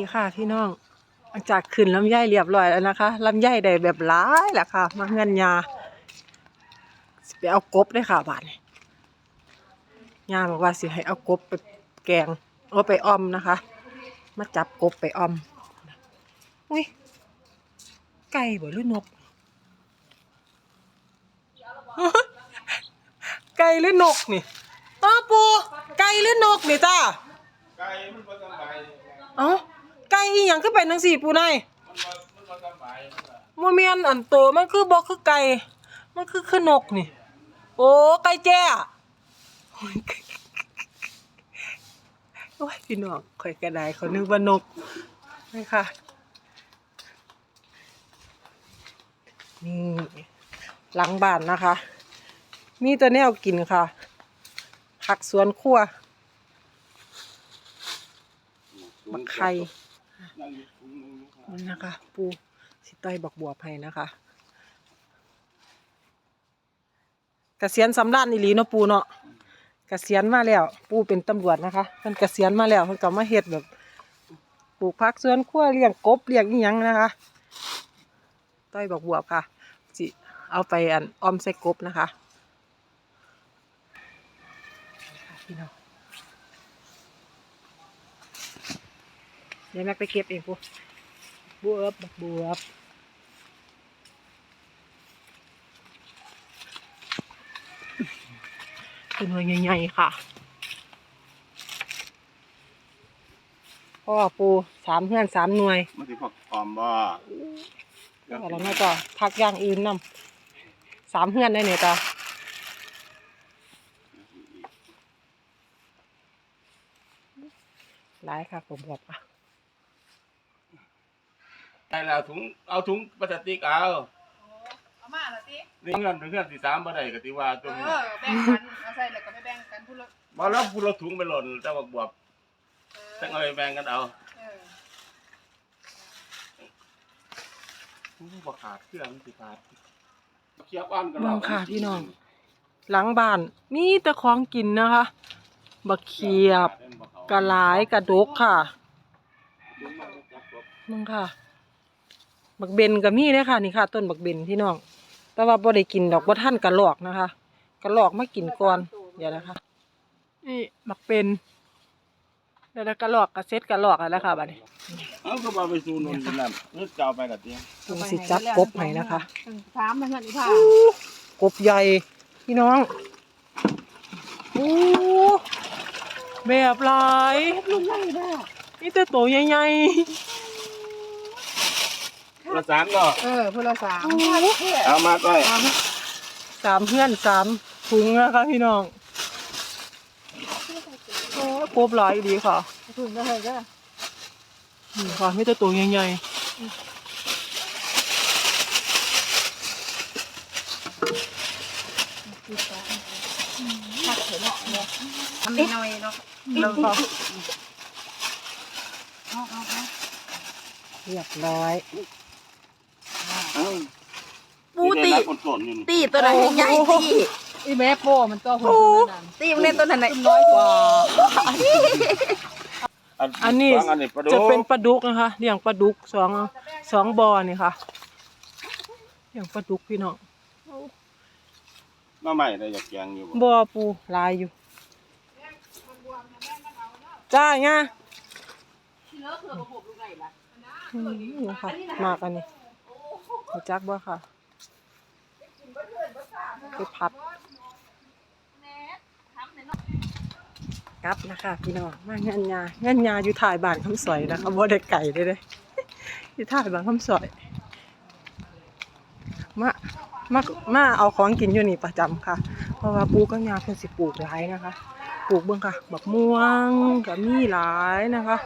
นี่ค่ะพี่น้องหลังจากขึ้นลำไยเรียบร้อยแล้วนะคะลำไยได้แบบหลายแหละค่ะ มาเงินยาสิไปเอากบเลยค่ะบาดนี้ยาบอกว่าสิให้เอากบไปแกงเอาไปอ้อมนะคะ มาจับกบไปอ้อมอุ้ยไก่บ่หรือนกไก่หรือนกนี่อ้าวปูไก่หรือนกนี่จ้าไก่มันบ่สำบายเอ้าไก่ อีหยังคือเป็นจังซี่ปูนายมันบ่มันบ่สำบายมันล่ะบ่แม่นอันโตมันคือบ่คือไก่มันคือคือนกนี่ โอ้ไก่แจ้โอ้ยโอ้ยพี่น้องข่อยก็ไดเขานึกว่านกนี่ค่ะนี่หลังบ้านนะคะ มีแต่แนวกินค่ะผักสวนครัวบักไข่ นี่นะคะ ปูสิต้อยบักบัวไผ่นะคะกเกษียณสำราญอีหลีเนาะปูเนาะเกษียณมาแล้ว ปูเป็นตำรวจนะคะเพิ่นเกษียณมาแล้วเพิ่นก็มาเฮ็ดแบบปลูกผักสวนครัวเลี้ยงกบเลี้ยงอีหยังนะคะต้อยบักบัวค่ะสิเอาไปอันออมใส่กบนะคะนะคะพี่น้อง เดี๋ยวแม่ไปเก็บเองปูบวบบักบวบเป็นหน่วยใหญ่ๆค่ะพ่อปูสามเพื่อนสามหน่วยมันสิพวกออมบ่แล้วแม่ก็พักอย่างอื่นนำสามเพื่อนได้เนี่ยจ้ะหลายค่ะผมบอกอะ ได้แล้วถุงเอาถุงพลาสติกเอาเอามาละสินี่เงินถึงเงินสิสามบ่ได้ก็สิว่าเอตรงอแบ่งกันเอาใส่แล้วก็ไม่แบ่งกันพูดละบ่แล้วผู้ละถุงไปหล่นแต่ว่าบวบเออจังเอาไปแบ่งกันเอาเออบ่ขาดเครื่องมันสิขาดเคียบอ่อนกันน้องค่ะพี่น้อง หลังบ้านมีแต่ของกินนะคะ บักเขียบกระหลายกระดกค่ะมึงค่ะ บักเบนก็มีเด้อค่ะนี่ค่ะ ต้นบักเบนพี่น้อง แต่ว่าบ่ได้กินดอกบ่ท่านกระหลอกนะคะกระหลอกมากินก่อนเดี๋ยวนะคะ นี่บักเป็นเดี๋ยวนะกระหลอกกระเซ็ดกระหลอกแล้วค่ะบัดนี้เอาก็บ่ไปสู่นนนั่นนึกจะเอาไปกับเตียงลุงสิจับกบให้นะคะถามมันเงินอีพ่ากบใหญ่พี่น้องโอ้แบบหลายลุงใหญ่แม่นี่แต่โตใหญ่ ละสามก็เออพูดละสามเอามาด้วยๆสามเพื่อนสามถุงนะคะพี่น้องโอ้กบหลายดีค่ะถึงก็เลยก็นี่ค่ะไม่แต่โตใหญ่หักเถอะเนาะมันมีน้อยเนาะๆแล้วก็เอาเอาเอาเรียบร้อยเอ้าปู ตินี่ได้รับคนโสดอยู่นี่ตีตัวนั้นใหญ่ๆตีอีแม่โป้มันตัวคนนั้นตีมันเล่นตัวนั้นไหนน้อยกว่าอันนี้ฟังอันนี้ปลาดุกจะเป็นปลาดุกนะคะเลี้ยงปลาดุกสองสองบ่อนี่ค่ะเลี้ยงปลาดุกพี่น้องมาใหม่ได้อยากแกงอยู่บ่บ่อปูหลายอยู่จ้าไงอืมนี่ค่ะมากอันนี้รู้จักบ่ค่ะ ไปผัดกลับนะคะพี่น้องมางานยางานยาอยู่ถ่ายบานคำสอยนะคะบ่ได้ไก่เลยเด้อยู่ถ่ายบานคำสอยมามามาเอาของกินอยู่นี่ประจำค่ะ เพราะว่าปลูกก็ยาเพิ่นสิปลูกหลายนะคะ ปลูกเบิ่งค่ะบักม่วงก็มีหลายนะคะ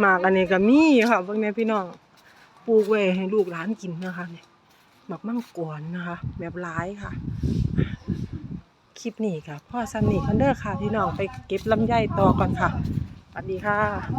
หมากอันนี้ก็มีค่ะเบิ่งนี่ยพี่น้องปลูกไว้ให้ลูกหลานกินนะคะเนี่ย บักมั่งกวนนะคะ แบบร้ายค่ะ คลิปนี้ค่ะ พ่อซันนี่คอนเดอร์ค่ะ พี่น้องไปเก็บลำไยต่อก่อนค่ะสวัสดีค่ะ